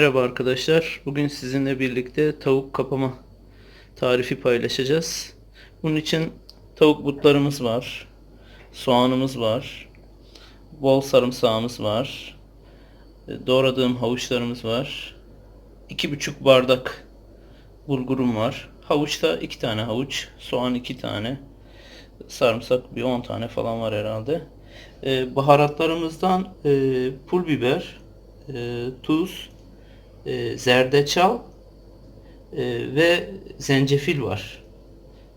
Merhaba arkadaşlar. Bugün sizinle birlikte tavuk kapama tarifi paylaşacağız. Bunun için tavuk butlarımız var. Soğanımız var. Bol sarımsağımız var. e, Doğradığım havuçlarımız var. 2,5 bardak bulgurum var. Havuçta 2 tane havuç, soğan 2 tane, sarımsak bir 10 tane falan var herhalde. E, baharatlarımızdan e, pul biber, tuz, e, zerdeçal e, ve zencefil var.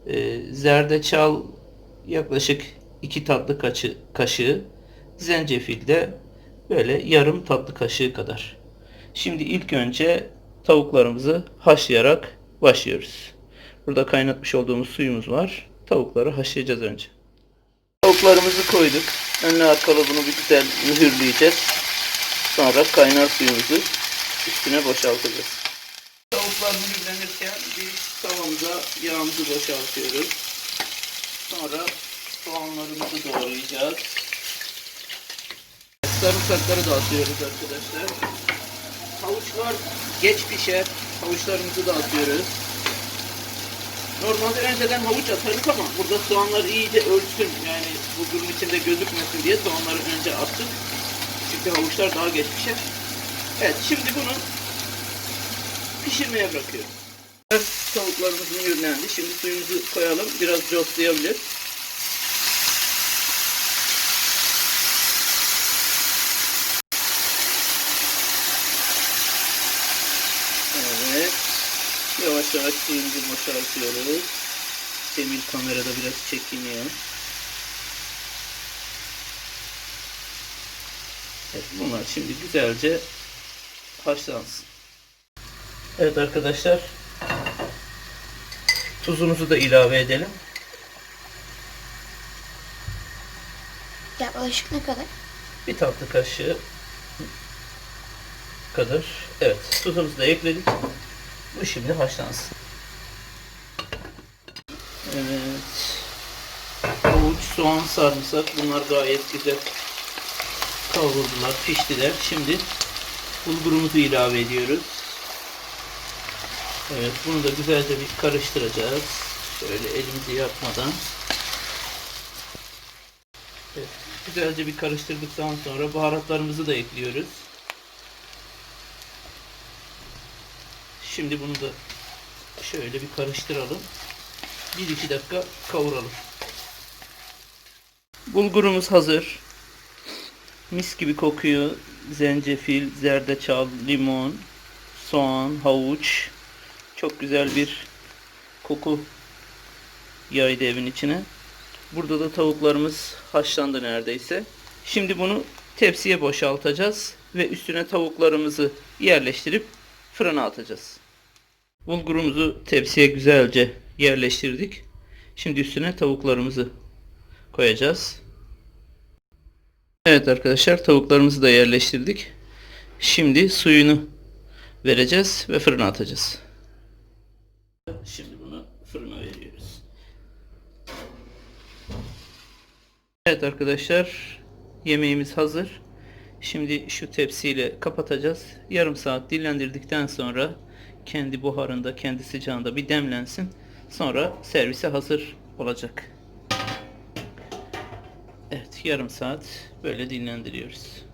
E, zerdeçal yaklaşık 2 tatlı kaşı, kaşığı, zencefil de böyle yarım tatlı kaşığı kadar. Şimdi ilk önce tavuklarımızı haşlayarak başlıyoruz. Burada kaynatmış olduğumuz suyumuz var. Tavukları haşlayacağız önce. Tavuklarımızı koyduk. Önüne arkalı bunu bir güzel mühürleyeceğiz. Sonra kaynar suyumuzu üstüne boşaltacağız. Tavuklar mühürlenirken biz tavamıza yağımızı boşaltıyoruz. Sonra soğanlarımızı doğrayacağız. Sarımsakları da atıyoruz arkadaşlar. Havuçlar geç pişer. Havuçlarımızı da atıyoruz. Normalde önceden havuç atarız ama burada soğanlar iyice ölsün. Yani bulgurun içinde gözükmesin diye soğanları önce attık. Çünkü havuçlar daha geç pişer. Evet şimdi bunu pişirmeye bırakıyorum. Evet, Tavuklarımız mühürlendi. Şimdi suyumuzu koyalım. Biraz coslayabilir. Evet. Yavaş yavaş suyumuzu boşaltıyoruz. Demir kamerada biraz çekiniyor. Evet, bunlar şimdi güzelce haşlansın. Evet arkadaşlar. Tuzumuzu da ilave edelim. Yaklaşık ne kadar? Bir tatlı kaşığı kadar. Evet, tuzumuzu da ekledik. Bu şimdi haşlansın. Evet. Havuç, soğan, sarımsak bunlar gayet güzel kavruldular, piştiler. Şimdi bulgurumuzu ilave ediyoruz. Evet, bunu da güzelce bir karıştıracağız. Şöyle elimizi yakmadan. Evet, güzelce bir karıştırdıktan sonra baharatlarımızı da ekliyoruz. Şimdi bunu da şöyle bir karıştıralım. 1-2 dakika kavuralım. Bulgurumuz hazır. Mis gibi kokuyor. Zencefil, zerdeçal, limon, soğan, havuç. Çok güzel bir koku yaydı evin içine. Burada da tavuklarımız haşlandı neredeyse. Şimdi bunu tepsiye boşaltacağız ve üstüne tavuklarımızı yerleştirip fırına atacağız. Bulgurumuzu tepsiye güzelce yerleştirdik. Şimdi üstüne tavuklarımızı koyacağız. Evet arkadaşlar tavuklarımızı da yerleştirdik. Şimdi suyunu vereceğiz ve fırına atacağız. Şimdi bunu fırına veriyoruz. Evet arkadaşlar yemeğimiz hazır. Şimdi şu tepsiyle kapatacağız. Yarım saat dinlendirdikten sonra kendi buharında, kendi sıcağında bir demlensin. Sonra servise hazır olacak. Evet yarım saat böyle dinlendiriyoruz.